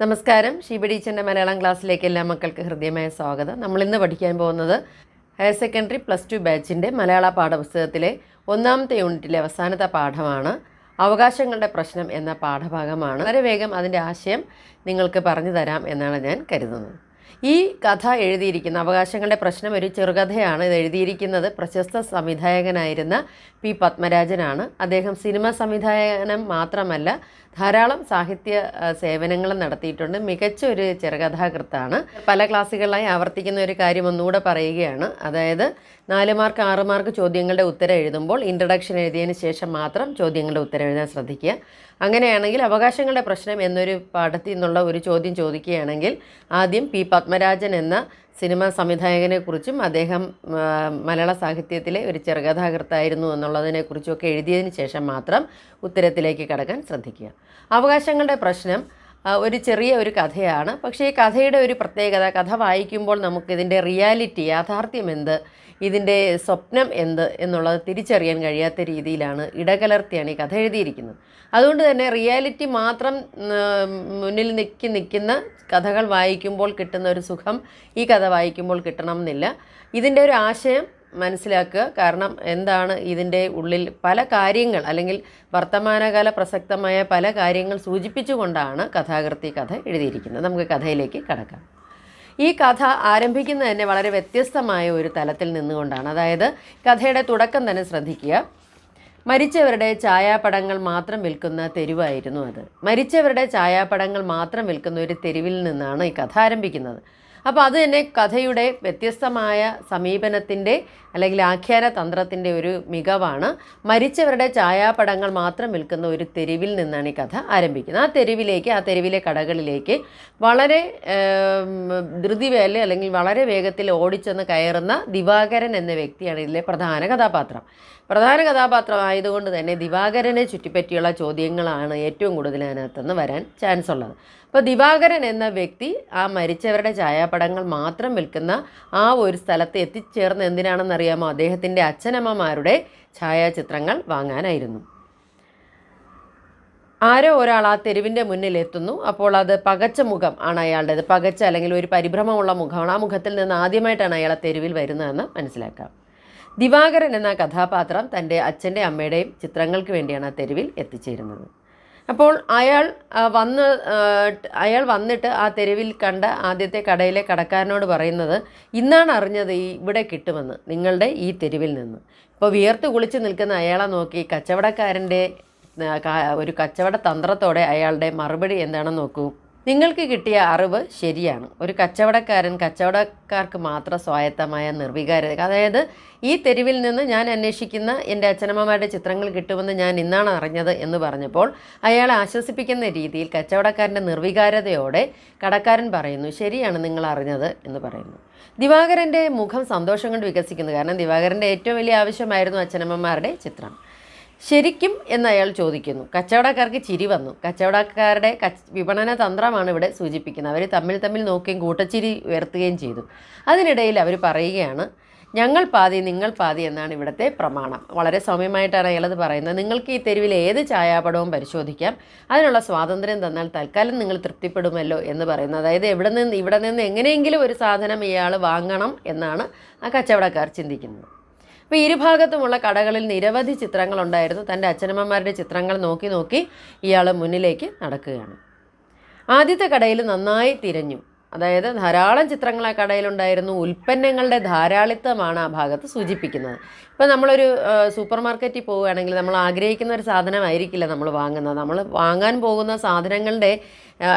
നമസ്കാരം. ഷീബ ടീച്ചറിന്റെ മലയാളം ക്ലാസ്സിലേക്ക് എല്ലാ മക്കൾക്ക് ഹൃദ്യമായ സ്വാഗതം. നമ്മൾ ഇന്ന് പഠിക്കാൻ പോകുന്നത് ഹയർ സെക്കൻഡറി പ്ലസ് ടു ബാച്ചിന്റെ മലയാള പാഠപുസ്തകത്തിലെ ഒന്നാമത്തെ യൂണിറ്റിലെ അവസാനത്തെ പാഠമാണ് അവകാശങ്ങളുടെ പ്രശ്നം എന്ന പാഠഭാഗമാണ്. വളരെ വേഗം അതിന്റെ ആശയം നിങ്ങൾക്ക് പറഞ്ഞു തരാം എന്നാണ് ഞാൻ കരുതുന്നത്. ഈ കഥ എഴുതിയിരിക്കുന്ന അവകാശങ്ങളുടെ പ്രശ്നം ഒരു ചെറുകഥയാണ്. ഇത് എഴുതിയിരിക്കുന്നത് പ്രശസ്ത സംവിധായകനായിരുന്ന പി പത്മരാജനാണ്. അദ്ദേഹം സിനിമ സംവിധായകനം മാത്രമല്ല ധാരാളം സാഹിത്യ സേവനങ്ങൾ നടത്തിയിട്ടുണ്ട്. മികച്ച ഒരു ചെറുകഥാകൃത്താണ്. പല ക്ലാസ്സുകളിലായി ആവർത്തിക്കുന്ന ഒരു കാര്യം ഒന്നുകൂടെ പറയുകയാണ്. അതായത് നാല് മാർക്ക് ആറ് മാർക്ക് ചോദ്യങ്ങളുടെ ഉത്തരം എഴുതുമ്പോൾ ഇൻട്രഡക്ഷൻ എഴുതിയതിന് ശേഷം മാത്രം ചോദ്യങ്ങളുടെ ഉത്തരം എഴുതാൻ ശ്രദ്ധിക്കുക. അങ്ങനെയാണെങ്കിൽ അവകാശങ്ങളുടെ പ്രശ്നം എന്നൊരു പാഠത്തിൽ നിന്നുള്ള ഒരു ചോദ്യം ചോദിക്കുകയാണെങ്കിൽ ആദ്യം പി പത്മരാജൻ എന്ന സിനിമാ സംവിധായകനെക്കുറിച്ചും അദ്ദേഹം മലയാള സാഹിത്യത്തിലെ ഒരു ചെറുകഥാകൃത്തായിരുന്നു എന്നുള്ളതിനെക്കുറിച്ചൊക്കെ എഴുതിയതിന് ശേഷം മാത്രം ഉത്തരത്തിലേക്ക് കടക്കാൻ ശ്രദ്ധിക്കുക. അവകാശങ്ങളുടെ പ്രശ്നം ഒരു ചെറിയ ഒരു കഥയാണ്. പക്ഷേ ഈ കഥയുടെ ഒരു പ്രത്യേകത കഥ വായിക്കുമ്പോൾ നമുക്കിതിന്റെ റിയാലിറ്റി യാഥാർത്ഥ്യം എന്ത് ഇതിന്റെ സ്വപ്നം എന്ത് എന്നുള്ളത് തിരിച്ചറിയാൻ കഴിയാത്ത രീതിയിലാണ് ഇടകലർത്തിയാണ് ഈ കഥ എഴുതിയിരിക്കുന്നത്. അതുകൊണ്ട് തന്നെ റിയാലിറ്റി മാത്രം മുന്നിൽ നിൽക്കി നിൽക്കുന്ന കഥകൾ വായിക്കുമ്പോൾ കിട്ടുന്ന ഒരു സുഖം ഈ കഥ വായിക്കുമ്പോൾ കിട്ടണം എന്നില്ല. ഇതിന്റെ ഒരു ആശയം മനസ്സിലാക്കുക. കാരണം എന്താണ് ഇതിന്റെ ഉള്ളിൽ പല കാര്യങ്ങൾ അല്ലെങ്കിൽ വർത്തമാനകാല പ്രസക്തമായ പല കാര്യങ്ങൾ സൂചിപ്പിച്ചുകൊണ്ടാണ് കഥാകൃത്തി കഥ എഴുതിയിരിക്കുന്നത്. നമുക്ക് കഥയിലേക്ക് കടക്കാം. ഈ കഥ ആരംഭിക്കുന്നത് തന്നെ വളരെ വ്യത്യസ്തമായ ഒരു തലത്തിൽ നിന്നുകൊണ്ടാണ്. അതായത് കഥയുടെ തുടക്കം തന്നെ ശ്രദ്ധിക്കുക. മരിച്ചവരുടെ ഛായാപടങ്ങൾ മാത്രം വിൽക്കുന്ന തെരുവായിരുന്നു അത്. മരിച്ചവരുടെ ഛായാപടങ്ങൾ മാത്രം വിൽക്കുന്ന ഒരു തെരുവിൽ നിന്നാണ് ഈ കഥ ആരംഭിക്കുന്നത്. അപ്പോൾ അത് തന്നെ കഥയുടെ വ്യത്യസ്തമായ സമീപനത്തിന്റെ അല്ലെങ്കിൽ ആഖ്യാന തന്ത്രത്തിന്റെ ഒരു മികവാണ്. മരിച്ചവരുടെ ഛായാപടങ്ങൾ മാത്രം വിൽക്കുന്ന ഒരു തെരുവിൽ നിന്നാണ് ഈ കഥ ആരംഭിക്കുന്നത്. ആ തെരുവിലേക്ക് ആ തെരുവിലെ കടകളിലേക്ക് വളരെ ധൃതിവേല അല്ലെങ്കിൽ വളരെ വേഗത്തിൽ ഓടിച്ചെന്ന് കയറുന്ന ദിവാകരൻ എന്ന വ്യക്തിയാണ് ഇതിലെ പ്രധാന കഥാപാത്രം. പ്രധാന കഥാപാത്രം ആയതുകൊണ്ട് തന്നെ ദിവാകരനെ ചുറ്റിപ്പറ്റിയുള്ള ചോദ്യങ്ങളാണ് ഏറ്റവും കൂടുതൽ അതിനകത്തുനിന്ന് വരാൻ ചാൻസ് ഉള്ളത്. അപ്പോൾ ദിവാകരൻ എന്ന വ്യക്തി ആ മരിച്ചവരുടെ ഛായാപടങ്ങൾ മാത്രം വിൽക്കുന്ന ആ ഒരു സ്ഥലത്ത് എത്തിച്ചേർന്ന് എന്തിനാണെന്നറിയാമോ? അദ്ദേഹത്തിന്റെ അച്ഛനമ്മമാരുടെ ഛായാചിത്രങ്ങൾ വാങ്ങാനായിരുന്നു. ആരോ ഒരാൾ ആ തെരുവിന്റെ മുന്നിൽ എത്തുന്നു. അപ്പോൾ അത് പകച്ച മുഖം ആണ് അയാളുടേത്. പകച്ച അല്ലെങ്കിൽ ഒരു പരിഭ്രമമുള്ള മുഖമാണ്. ആ മുഖത്തിൽ നിന്ന് ആദ്യമായിട്ടാണ് അയാൾ തെരുവിൽ വരുന്നതെന്ന് മനസ്സിലാക്കാം. ദിവാകരൻ എന്ന കഥാപാത്രം തന്റെ അച്ഛന്റെ അമ്മയുടെയും ചിത്രങ്ങൾക്ക് വേണ്ടിയാണ് ആ തെരുവിൽ എത്തിച്ചേരുന്നത്. അപ്പോൾ അയാൾ വന്ന് അയാൾ വന്നിട്ട് ആ തെരുവിൽ കണ്ട ആദ്യത്തെ കടയിലെ കടക്കാരനോട് പറയുന്നത് ഇന്നാണ് അറിഞ്ഞത് ഈ ഇവിടെ കിട്ടുമെന്ന് നിങ്ങളുടെ ഈ തെരുവിൽ നിന്ന്. ഇപ്പോൾ വിയർത്ത് കുളിച്ച് നിൽക്കുന്ന അയാളെ നോക്കി കച്ചവടക്കാരന്റെ ഒരു കച്ചവട തന്ത്രത്തോടെ അയാളുടെ മറുപടി എന്താണെന്ന് നോക്കൂ. നിങ്ങൾക്ക് കിട്ടിയ അറിവ് ശരിയാണ്. ഒരു കച്ചവടക്കാരൻ കച്ചവടക്കാർക്ക് മാത്രം സ്വായത്തമായ നിർവികാരത അതായത് ഈ തെരുവിൽ നിന്ന് ഞാൻ അന്വേഷിക്കുന്ന എന്റെ അച്ഛനമ്മമാരുടെ ചിത്രങ്ങൾ കിട്ടുമെന്ന് ഞാൻ ഇന്നാണ് അറിഞ്ഞത് എന്ന് പറഞ്ഞപ്പോൾ അയാളെ ആശ്വസിപ്പിക്കുന്ന രീതിയിൽ കച്ചവടക്കാരന്റെ നിർവികാരതയോടെ കടക്കാരൻ പറയുന്നു ശരിയാണ് നിങ്ങൾ അറിഞ്ഞത് എന്ന് പറയുന്നു. ദിവാകരന്റെ മുഖം സന്തോഷം കൊണ്ട് വികസിക്കുന്നു. കാരണം ദിവാകരന്റെ ഏറ്റവും വലിയ ആവശ്യമായിരുന്നു അച്ഛനമ്മമാരുടെ ചിത്രം. ശരിക്കും എന്ന് അയാൾ ചോദിക്കുന്നു. കച്ചവടക്കാർക്ക് ചിരി വന്നു. കച്ചവടക്കാരുടെ കച്ച് വിപണന തന്ത്രമാണ് ഇവിടെ സൂചിപ്പിക്കുന്നത്. അവർ തമ്മിൽ തമ്മിൽ നോക്കുകയും കൂട്ടച്ചിരി ഉയർത്തുകയും ചെയ്തു. അതിനിടയിൽ അവർ പറയുകയാണ് ഞങ്ങൾ പാതി നിങ്ങൾ പാതി എന്നാണ് ഇവിടുത്തെ പ്രമാണം. വളരെ സൗമ്യമായിട്ടാണ് അയാളത് പറയുന്നത്. നിങ്ങൾക്ക് ഈ തെരുവിൽ ഏത് ഛായാപടവും പരിശോധിക്കാം. അതിനുള്ള സ്വാതന്ത്ര്യം തന്നാൽ തൽക്കാലം നിങ്ങൾ തൃപ്തിപ്പെടുമല്ലോ എന്ന് പറയുന്നത് അതായത് എവിടെ നിന്ന് ഇവിടെ നിന്ന് എങ്ങനെയെങ്കിലും ഒരു സാധനം ഇയാൾ വാങ്ങണം എന്നാണ് ആ കച്ചവടക്കാർ ചിന്തിക്കുന്നത്. അപ്പോൾ ഇരുഭാഗത്തുമുള്ള കടകളിൽ നിരവധി ചിത്രങ്ങൾ ഉണ്ടായിരുന്നു തന്റെ അച്ഛനമ്മമാരുടെ ചിത്രങ്ങൾ നോക്കി നോക്കി ഇയാൾ മുന്നിലേക്ക് നടക്കുകയാണ്. ആദ്യത്തെ കടയിൽ നന്നായി തിരഞ്ഞു. അതായത് ധാരാളം ചിത്രങ്ങൾ ആ കടയിലുണ്ടായിരുന്നു. ഉൽപ്പന്നങ്ങളുടെ ധാരാളിത്തമാണ് ആ ഭാഗത്ത് സൂചിപ്പിക്കുന്നത്. ഇപ്പോൾ നമ്മളൊരു സൂപ്പർ മാർക്കറ്റിൽ പോവുകയാണെങ്കിൽ നമ്മൾ ആഗ്രഹിക്കുന്ന ഒരു സാധനമായിരിക്കില്ല നമ്മൾ വാങ്ങുന്നത്. നമ്മൾ വാങ്ങാൻ പോകുന്ന സാധനങ്ങളുടെ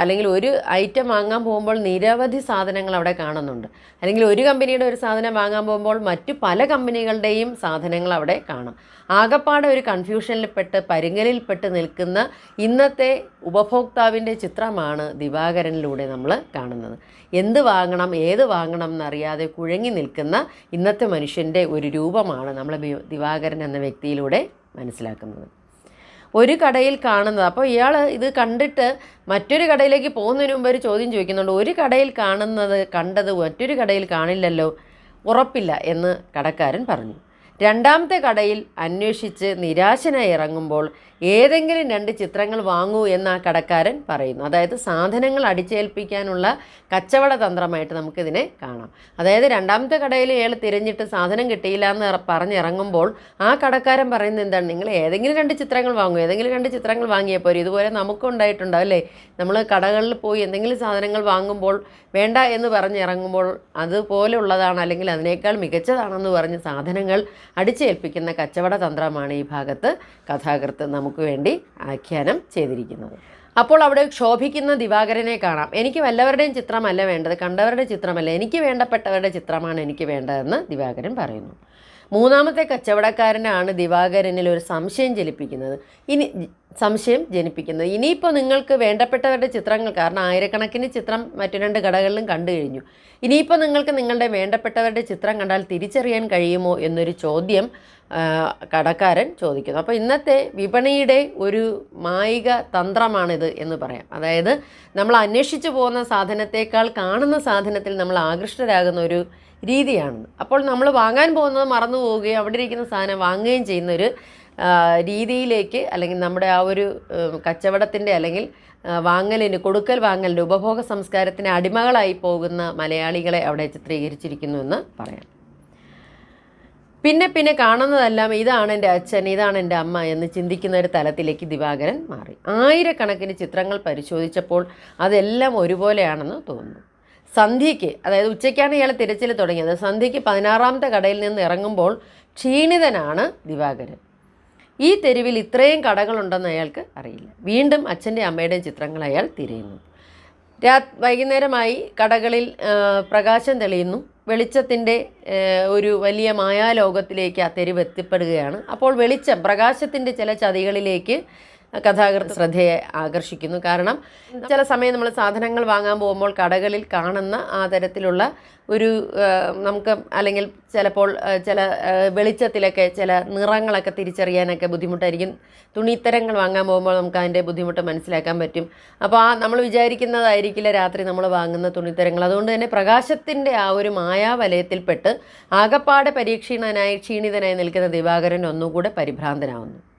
അല്ലെങ്കിൽ ഒരു ഐറ്റം വാങ്ങാൻ പോകുമ്പോൾ നിരവധി സാധനങ്ങൾ അവിടെ കാണുന്നുണ്ട്. അല്ലെങ്കിൽ ഒരു കമ്പനിയുടെ ഒരു സാധനം വാങ്ങാൻ പോകുമ്പോൾ മറ്റു പല കമ്പനികളുടെയും സാധനങ്ങൾ അവിടെ കാണാം. ആകപ്പാടെ ഒരു കൺഫ്യൂഷനിൽപ്പെട്ട് പരുങ്ങലിൽപ്പെട്ട് നിൽക്കുന്ന ഇന്നത്തെ ഉപഭോക്താവിന്റെ ചിത്രമാണ് ദിവാകരനിലൂടെ നമ്മൾ കാണുന്നത്. എന്ത് വാങ്ങണം ഏത് വാങ്ങണം എന്നറിയാതെ കുഴങ്ങി നിൽക്കുന്ന ഇന്നത്തെ മനുഷ്യന്റെ ഒരു രൂപമാണ് നമ്മൾ ബി- ദിവാകരൻ എന്ന വ്യക്തിയിലൂടെ മനസ്സിലാക്കുന്നത്. ഒരു കടയിൽ കാണുന്നത് അപ്പോൾ ഇയാൾ ഇത് കണ്ടിട്ട് മറ്റൊരു കടയിലേക്ക് പോകുന്നതിന് മുമ്പ് ഒരു ചോദ്യം ചോദിക്കുന്നുണ്ട് ഒരു കടയിൽ കാണുന്നത് കണ്ടത് മറ്റൊരു കടയിൽ കാണില്ലല്ലോ ഉറപ്പില്ല എന്ന് കടക്കാരൻ പറഞ്ഞു. രണ്ടാമത്തെ കടയിൽ അന്വേഷിച്ച് നിരാശനായി ഇറങ്ങുമ്പോൾ ഏതെങ്കിലും രണ്ട് ചിത്രങ്ങൾ വാങ്ങൂ എന്ന് ആ കടക്കാരൻ പറയുന്നു. അതായത് സാധനങ്ങൾ അടിച്ചേൽപ്പിക്കാനുള്ള കച്ചവട തന്ത്രമായിട്ട് നമുക്കിതിനെ കാണാം. അതായത് രണ്ടാമത്തെ കടയിൽ ഇയാൾ തിരഞ്ഞിട്ട് സാധനം കിട്ടിയില്ല എന്ന് പറഞ്ഞിറങ്ങുമ്പോൾ ആ കടക്കാരൻ പറയുന്നത് എന്താണ്? നിങ്ങൾ ഏതെങ്കിലും രണ്ട് ചിത്രങ്ങൾ വാങ്ങൂ. ഏതെങ്കിലും രണ്ട് ചിത്രങ്ങൾ വാങ്ങിയാൽ പോരെ. ഇതുപോലെ നമുക്കും ഉണ്ടായിട്ടുണ്ടാവും അല്ലേ? നമ്മൾ കടകളിൽ പോയി എന്തെങ്കിലും സാധനങ്ങൾ വാങ്ങുമ്പോൾ വേണ്ട എന്ന് പറഞ്ഞിറങ്ങുമ്പോൾ അതുപോലെയുള്ളതാണ് അല്ലെങ്കിൽ അതിനേക്കാൾ മികച്ചതാണെന്ന് പറഞ്ഞ് സാധനങ്ങൾ അടിച്ചേൽപ്പിക്കുന്ന കച്ചവട തന്ത്രമാണ് ഈ ഭാഗത്ത് കഥാകൃത്ത് നമുക്ക് വേണ്ടി ആഖ്യാനം ചെയ്തിരിക്കുന്നത്. അപ്പോൾ അവിടെ ക്ഷോഭിക്കുന്ന ദിവാകരനെ കാണാം. എനിക്ക് വല്ലവരുടെയും ചിത്രമല്ല വേണ്ടത് കണ്ടവരുടെ ചിത്രമല്ല എനിക്ക് വേണ്ടപ്പെട്ടവരുടെ ചിത്രമാണ് എനിക്ക് വേണ്ടതെന്ന് ദിവാകരൻ പറയുന്നു. മൂന്നാമത്തെ കച്ചവടക്കാരനാണ് ദിവാകരനിൽ ഒരു സംശയം ജനിപ്പിക്കുന്നത്. ഇനി സംശയം ജനിപ്പിക്കുന്നത്. ഇനിയിപ്പോൾ നിങ്ങൾക്ക് വേണ്ടപ്പെട്ടവരുടെ ചിത്രങ്ങൾ കാരണം ആയിരക്കണക്കിന് ചിത്രം മറ്റു രണ്ട് കടകളിലും കണ്ടു കഴിഞ്ഞു. ഇനിയിപ്പോൾ നിങ്ങൾക്ക് നിങ്ങളുടെ വേണ്ടപ്പെട്ടവരുടെ ചിത്രം കണ്ടാൽ തിരിച്ചറിയാൻ കഴിയുമോ എന്നൊരു ചോദ്യം കടക്കാരൻ ചോദിക്കുന്നു. അപ്പോൾ ഇന്നത്തെ വിപണിയുടെ ഒരു മായിക തന്ത്രമാണിത് എന്ന് പറയാം. അതായത് നമ്മൾ അന്വേഷിച്ചു പോകുന്ന സാധനത്തേക്കാൾ കാണുന്ന സാധനത്തിൽ നമ്മൾ ആകൃഷ്ടരാകുന്ന ഒരു രീതിയാണ്. അപ്പോൾ നമ്മൾ വാങ്ങാൻ പോകുന്നത് മറന്നു പോവുകയും അവിടെ ഇരിക്കുന്ന സാധനം വാങ്ങുകയും ചെയ്യുന്ന ഒരു രീതിയിലേക്ക് അല്ലെങ്കിൽ നമ്മുടെ ആ ഒരു കച്ചവടത്തിന്റെ അല്ലെങ്കിൽ വാങ്ങലിന് കൊടുക്കൽ വാങ്ങലിന്റെ ഉപഭോഗ സംസ്കാരത്തിന് അടിമകളായി പോകുന്ന മലയാളികളെ അവിടെ ചിത്രീകരിച്ചിരിക്കുന്നു എന്ന് പറയാം. പിന്നെ പിന്നെ കാണുന്നതെല്ലാം ഇതാണ് എന്റെ അച്ഛൻ ഇതാണ് എന്റെ അമ്മ എന്ന് ചിന്തിക്കുന്ന ഒരു തലത്തിലേക്ക് ദിവാകരൻ മാറി. ആയിരക്കണക്കിന് ചിത്രങ്ങൾ പരിശോധിച്ചപ്പോൾ അതെല്ലാം ഒരുപോലെയാണെന്ന് തോന്നുന്നു. സന്ധ്യയ്ക്ക് അതായത് ഉച്ചയ്ക്കാണ് ഇയാൾ തിരച്ചിൽ തുടങ്ങിയത്. സന്ധ്യയ്ക്ക് പതിനാറാമത്തെ കടയിൽ നിന്ന് ഇറങ്ങുമ്പോൾ ക്ഷീണിതനാണ് ദിവാകരൻ. ഈ തെരുവിൽ ഇത്രയും കടകളുണ്ടെന്ന് അയാൾക്ക് അറിയില്ല. വീണ്ടും അച്ഛന്റെ അമ്മയുടെയും ചിത്രങ്ങൾ അയാൾ തിരയുന്നു. രാ വൈകുന്നേരമായി കടകളിൽ പ്രകാശം തെളിയുന്നു. വെളിച്ചത്തിന്റെ ഒരു വലിയ മായാലോകത്തിലേക്ക് ആ തെരുവ് എത്തിപ്പെടുകയാണ്. അപ്പോൾ വെളിച്ചം പ്രകാശത്തിന്റെ ചില ചതികളിലേക്ക് കഥാകൃത്ത് ശ്രദ്ധയെ ആകർഷിക്കുന്നു. കാരണം ചില സമയം നമ്മൾ സാധനങ്ങൾ വാങ്ങാൻ പോകുമ്പോൾ കടകളിൽ കാണുന്ന ആ തരത്തിലുള്ള ഒരു നമുക്ക് അല്ലെങ്കിൽ ചിലപ്പോൾ ചില വെളിച്ചത്തിലൊക്കെ ചില നിറങ്ങളൊക്കെ തിരിച്ചറിയാനൊക്കെ ബുദ്ധിമുട്ടായിരിക്കും. തുണിത്തരങ്ങൾ വാങ്ങാൻ പോകുമ്പോൾ നമുക്ക് അതിന്റെ ബുദ്ധിമുട്ട് മനസ്സിലാക്കാൻ പറ്റും. അപ്പോൾ ആ നമ്മൾ വിചാരിക്കുന്നതായിരിക്കില്ല രാത്രി നമ്മൾ വാങ്ങുന്ന തുണിത്തരങ്ങൾ. അതുകൊണ്ട് തന്നെ പ്രകാശത്തിന്റെ ആ ഒരു മായാവലയത്തിൽപ്പെട്ട് ആകപ്പാടെ പരീക്ഷീണനായി ക്ഷീണിതനായി നിൽക്കുന്ന ദിവാകരൻ ഒന്നുകൂടെ പരിഭ്രാന്തനാവുന്നു.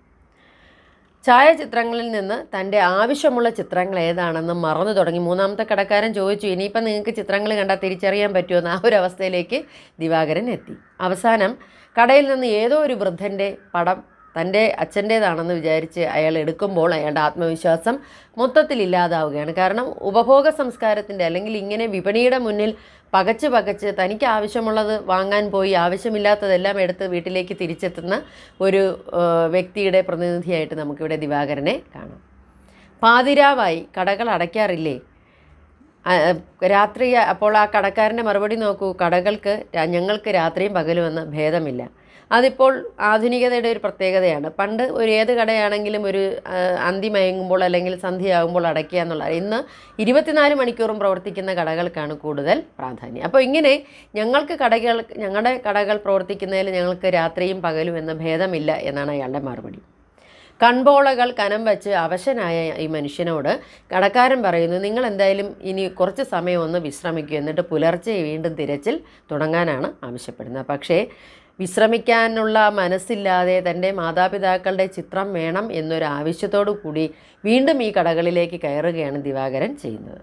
ഛായാചിത്രങ്ങളിൽ നിന്ന് തന്റെ ആവശ്യമുള്ള ചിത്രങ്ങൾ ഏതാണെന്ന് മറന്നു തുടങ്ങി. മൂന്നാമത്തെ കടക്കാരൻ ചോദിച്ചു ഇനിയിപ്പം നിങ്ങൾക്ക് ചിത്രങ്ങൾ കണ്ടാൽ തിരിച്ചറിയാൻ പറ്റുമെന്ന് ആ ഒരു അവസ്ഥയിലേക്ക് ദിവാകരൻ എത്തി. അവസാനം കടയിൽ നിന്ന് ഏതോ ഒരു വൃദ്ധന്റെ പടം തന്റെ അച്ഛന്റേതാണെന്ന് വിചാരിച്ച് അയാൾ എടുക്കുമ്പോൾ അയാളുടെ ആത്മവിശ്വാസം മൊത്തത്തിൽ ഇല്ലാതാവുകയാണ്. കാരണം ഉപഭോഗ സംസ്കാരത്തിന്റെ അല്ലെങ്കിൽ ഇങ്ങനെ വിപണിയുടെ മുന്നിൽ പകച്ച് പകച്ച് തനിക്ക് ആവശ്യമുള്ളത് വാങ്ങാൻ പോയി ആവശ്യമില്ലാത്തതെല്ലാം എടുത്ത് വീട്ടിലേക്ക് തിരിച്ചെത്തുന്ന ഒരു വ്യക്തിയുടെ പ്രതിനിധിയായിട്ട് നമുക്കിവിടെ ദിവാകരനെ കാണാം. പാതിരാവായി കടകൾ അടയ്ക്കാറില്ലേ? രാത്രി അപ്പോൾ ആ കടക്കാരന്റെ മറുപടി നോക്കൂ. കടകൾക്ക് ഞങ്ങൾക്ക് രാത്രിയും പകലുമെന്ന് ഭേദമില്ല. അതിപ്പോൾ ആധുനികതയുടെ ഒരു പ്രത്യേകതയാണ്. പണ്ട് ഒരു ഏത് കടയാണെങ്കിലും ഒരു അന്തി മയങ്ങുമ്പോൾ അല്ലെങ്കിൽ സന്ധ്യയാകുമ്പോൾ അടയ്ക്കുക എന്നുള്ള ഇന്ന് ഇരുപത്തിനാല് മണിക്കൂറും പ്രവർത്തിക്കുന്ന കടകൾക്കാണ് കൂടുതൽ പ്രാധാന്യം. അപ്പോൾ ഇങ്ങനെ ഞങ്ങൾക്ക് കടകൾ ഞങ്ങളുടെ കടകൾ പ്രവർത്തിക്കുന്നതിൽ ഞങ്ങൾക്ക് രാത്രിയും പകലും എന്ന ഭേദമില്ല എന്നാണ് അയാളുടെ മറുപടി. കൺപോളകൾ കനം വെച്ച് അവശനായ ഈ മനുഷ്യനോട് കടക്കാരൻ പറയുന്നു നിങ്ങൾ എന്തായാലും ഇനി കുറച്ച് സമയം ഒന്ന് വിശ്രമിക്കുക എന്നിട്ട് പുലർച്ചെ വീണ്ടും തിരച്ചിൽ തുടങ്ങാനാണ് ആവശ്യപ്പെടുന്നത്. പക്ഷേ വിശ്രമിക്കാനുള്ള മനസ്സില്ലാതെ തന്റെ മാതാപിതാക്കളുടെ ചിത്രം വേണം എന്നൊരു ആവശ്യത്തോടു കൂടി വീണ്ടും ഈ കടകളിലേക്ക് കയറുകയാണ് ദിവാകരൻ ചെയ്യുന്നത്.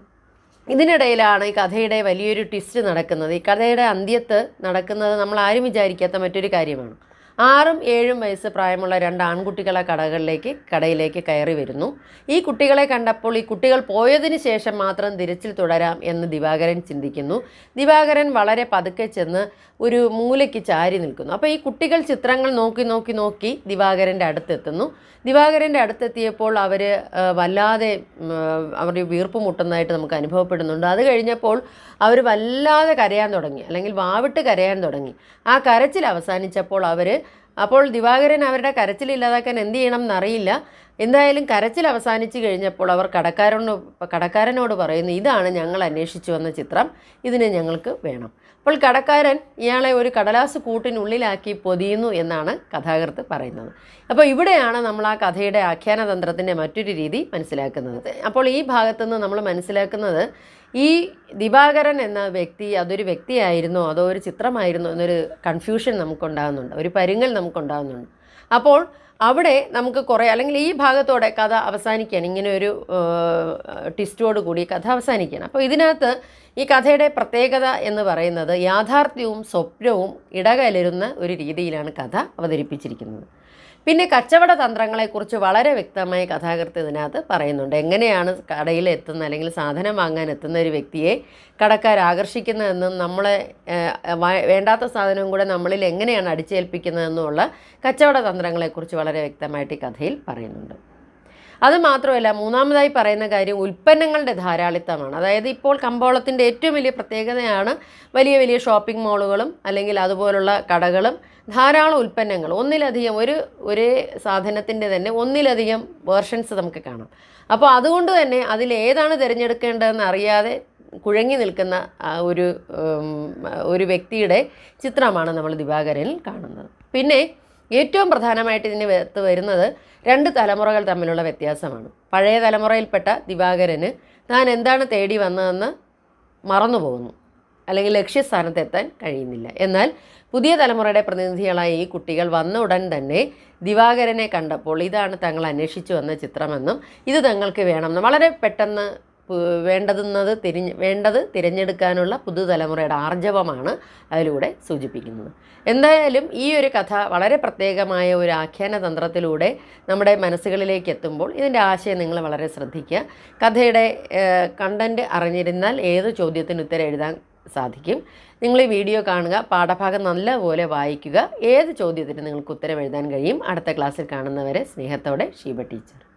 ഇതിനിടയിലാണ് ഈ കഥയുടെ വലിയൊരു ട്വിസ്റ്റ് നടക്കുന്നത്. ഈ കഥയുടെ അന്ത്യത്ത് നടക്കുന്നത് നമ്മൾ ആരും വിചാരിക്കാത്ത മറ്റൊരു കാര്യമാണ്. ആറും ഏഴും വയസ്സ് പ്രായമുള്ള രണ്ട് ആൺകുട്ടികളെ കടകളിലേക്ക് കടയിലേക്ക് കയറി വരുന്നു. ഈ കുട്ടികളെ കണ്ടപ്പോൾ ഈ കുട്ടികൾ പോയതിനു ശേഷം മാത്രം തിരച്ചിൽ തുടരാം എന്ന് ദിവാകരൻ ചിന്തിക്കുന്നു. ദിവാകരൻ വളരെ പതുക്കെ ചെന്ന് ഒരു മൂലയ്ക്ക് ചാരി നിൽക്കുന്നു. അപ്പോൾ ഈ കുട്ടികൾ ചിത്രങ്ങൾ നോക്കി നോക്കി നോക്കി ദിവാകരന്റെ അടുത്തെത്തുന്നു. ദിവാകരന്റെ അടുത്തെത്തിയപ്പോൾ അവർ വല്ലാതെ അവരുടെ വീർപ്പ് മുട്ടുന്നതായിട്ട് നമുക്ക് അനുഭവപ്പെടുന്നുണ്ട്. അത് കഴിഞ്ഞപ്പോൾ അവർ വല്ലാതെ കരയാൻ തുടങ്ങി. അല്ലെങ്കിൽ വാവിട്ട് കരയാൻ തുടങ്ങി. ആ കരച്ചിൽ അവസാനിച്ചപ്പോൾ അവർ അപ്പോൾ ദിവാകരൻ അവരുടെ കരച്ചിൽ ഇല്ലാതാക്കാൻ എന്ത് ചെയ്യണം എന്നറിയില്ല. എന്തായാലും കരച്ചിൽ അവസാനിച്ചു കഴിഞ്ഞപ്പോൾ അവർ കടക്കാരനോട് കടക്കാരനോട് പറയുന്നു ഇതാണ് ഞങ്ങൾ അന്വേഷിച്ചു വന്ന ചിത്രം. ഇതിന് ഞങ്ങൾക്ക് വേണം. അപ്പോൾ കടക്കാരൻ ഇയാളെ ഒരു കടലാസ് കൂട്ടിനുള്ളിലാക്കി പൊതിയുന്നു എന്നാണ് കഥാകൃത്ത് പറയുന്നത്. അപ്പോൾ ഇവിടെയാണ് നമ്മൾ ആ കഥയുടെ ആഖ്യാനതന്ത്രത്തിന്റെ മറ്റൊരു രീതി മനസ്സിലാക്കുന്നത്. അപ്പോൾ ഈ ഭാഗത്തുനിന്ന് നമ്മൾ മനസ്സിലാക്കുന്നത് ഈ ദിവാകരൻ എന്ന വ്യക്തി അതൊരു വ്യക്തിയായിരുന്നോ അതോ ഒരു ചിത്രമായിരുന്നോ എന്നൊരു കൺഫ്യൂഷൻ നമുക്കുണ്ടാകുന്നുണ്ട് ഒരു പരുങ്ങൽ നമുക്കുണ്ടാകുന്നുണ്ട്. അപ്പോൾ അവിടെ നമുക്ക് കുറേ അല്ലെങ്കിൽ ഈ ഭാഗത്തോടെ കഥ അവസാനിക്കുകയാണ് ഇങ്ങനെ ഒരു ട്വിസ്റ്റോട് കൂടി കഥ അവസാനിക്കുകയാണ്. അപ്പോൾ ഇതിനകത്ത് ഈ കഥയുടെ പ്രത്യേകത എന്ന് പറയുന്നത് യാഥാർത്ഥ്യവും സ്വപ്നവും ഇടകലരുന്ന ഒരു രീതിയിലാണ് കഥ അവതരിപ്പിച്ചിരിക്കുന്നത്. പിന്നെ കച്ചവട തന്ത്രങ്ങളെക്കുറിച്ച് വളരെ വ്യക്തമായി കഥാകൃത്ത് ഇതിനകത്ത് പറയുന്നുണ്ട്. എങ്ങനെയാണ് കടയിൽ എത്തുന്ന അല്ലെങ്കിൽ സാധനം വാങ്ങാൻ എത്തുന്ന ഒരു വ്യക്തിയെ കടക്കാർ ആകർഷിക്കുന്നതെന്നും നമ്മളെ വേണ്ടാത്ത സാധനവും കൂടെ നമ്മളിൽ എങ്ങനെയാണ് അടിച്ചേൽപ്പിക്കുന്നതെന്നുമുള്ള കച്ചവട തന്ത്രങ്ങളെക്കുറിച്ച് വളരെ വ്യക്തമായിട്ട് ഈ കഥയിൽ പറയുന്നുണ്ട്. അത് മാത്രമല്ല മൂന്നാമതായി പറയുന്ന കാര്യം ഉൽപ്പന്നങ്ങളുടെ ധാരാളിത്തമാണ്. അതായത് ഇപ്പോൾ കമ്പോളത്തിന്റെ ഏറ്റവും വലിയ പ്രത്യേകതയാണ് വലിയ വലിയ ഷോപ്പിംഗ് മാളുകളും അല്ലെങ്കിൽ അതുപോലുള്ള കടകളും ധാരാളം ഉൽപ്പന്നങ്ങൾ. ഒന്നിലധികം ഒരു ഒരേ സാധനത്തിന്റെ തന്നെ ഒന്നിലധികം വേർഷൻസ് നമുക്ക് കാണാം. അപ്പോൾ അതുകൊണ്ട് തന്നെ അതിൽ ഏതാണ് തിരഞ്ഞെടുക്കേണ്ടതെന്ന് അറിയാതെ കുഴങ്ങി നിൽക്കുന്ന ഒരു ഒരു വ്യക്തിയുടെ ചിത്രമാണ് നമ്മൾ ദിവാകരനിൽ കാണുന്നത്. പിന്നെ ഏറ്റവും പ്രധാനമായിട്ട് ഇതിന് വേർത്ത് വരുന്നത് രണ്ട് തലമുറകൾ തമ്മിലുള്ള വ്യത്യാസമാണ്. പഴയ തലമുറയിൽപ്പെട്ട ദിവാകരന് താൻ എന്താണ് തേടി വന്നതെന്ന് മറന്നു പോകുന്നു. അല്ലെങ്കിൽ ലക്ഷ്യസ്ഥാനത്തെത്താൻ കഴിയുന്നില്ല. എന്നാൽ പുതിയ തലമുറയുടെ പ്രതിനിധികളായ ഈ കുട്ടികൾ വന്ന ഉടൻ തന്നെ ദിവാകരനെ കണ്ടപ്പോൾ ഇതാണ് തങ്ങൾ അന്വേഷിച്ചു വന്ന ചിത്രമെന്നും ഇത് തങ്ങൾക്ക് വേണമെന്നും വളരെ പെട്ടെന്ന് വേണ്ടതുന്നത് തിരിഞ്ഞ് വേണ്ടത് തിരഞ്ഞെടുക്കാനുള്ള പുതുതലമുറയുടെ ആർജവമാണ് അതിലൂടെ സൂചിപ്പിക്കുന്നത്. എന്തായാലും ഈ ഒരു കഥ വളരെ പ്രത്യേകമായ ഒരു ആഖ്യാന തന്ത്രത്തിലൂടെ നമ്മുടെ മനസ്സുകളിലേക്ക് എത്തുമ്പോൾ ഇതിന്റെ ആശയം നിങ്ങൾ വളരെ ശ്രദ്ധിക്കുക. കഥയുടെ കണ്ടന്റ് അറിഞ്ഞിരുന്നാൽ ഏത് ചോദ്യത്തിന് ഉത്തരം എഴുതാൻ സാധിക്കും. നിങ്ങൾ ഈ വീഡിയോ കാണുക പാഠഭാഗം നല്ലപോലെ വായിക്കുക. ഏത് ചോദ്യത്തിന് നിങ്ങൾക്ക് ഉത്തരം എഴുതാൻ കഴിയും? അടുത്ത ക്ലാസ്സിൽ കാണുന്നവരെ സ്നേഹത്തോടെ ഷീബ ടീച്ചർ.